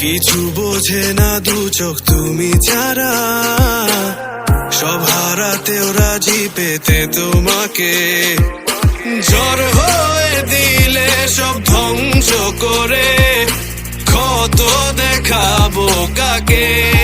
কিছু বোঝে না দু চোখ তুমি ছাড়া। সব হারাতেও রাজি পেতে তোমাকে। জ্বর হয়ে দিলে সব ধ্বংস করে। কত দেখাবো কাকে?